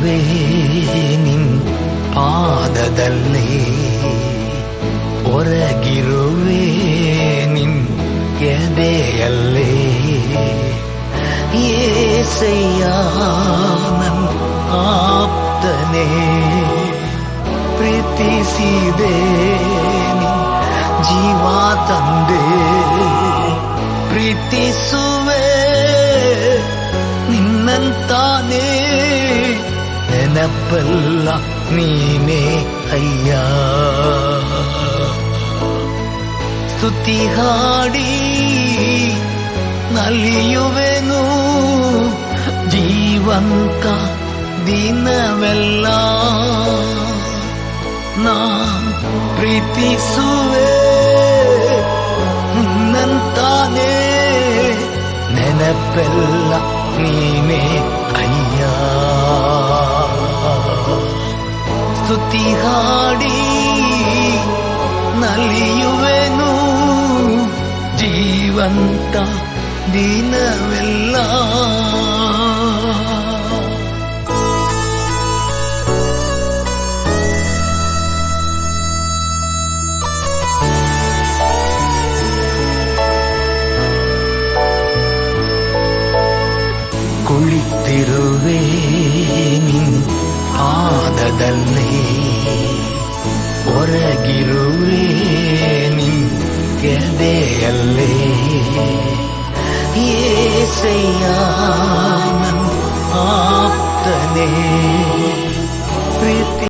ಗುರುವೇ ನಿನ್ ಪಾದದಲ್ಲೇ ಒರಗಿರುವೆ ನಿನ್ ಎದೆಯಲ್ಲೇ ಏಸಯ್ಯ ನನ್ ಆಪ್ತನೇ ಪ್ರೀತಿಸಿದೆ ನಿನ್ ಜೀವ ತಂದೆ ಪ್ರೀತಿಸು நினப்பெல்லாம் நீனே ஐயா സ്തുതിഹാടി നലിയുവെന്നു ജീവന്ത ദിനമെല്ല നാം പ്രീതിസുവേ ഉന്നന്താനേ നെനപ്പെല്ല നീനേ അയ്യാ ಅಯ್ಯ ಸ್ತುತಿ ಹಾಡಿ ನಲಿಯುವೆನು ಜೀವಂತ ದಿನವೆಲ್ಲ ಕುಳಿತಿರುವೆ வந்தே அல்லே. ஏசையா ஆப்தனே.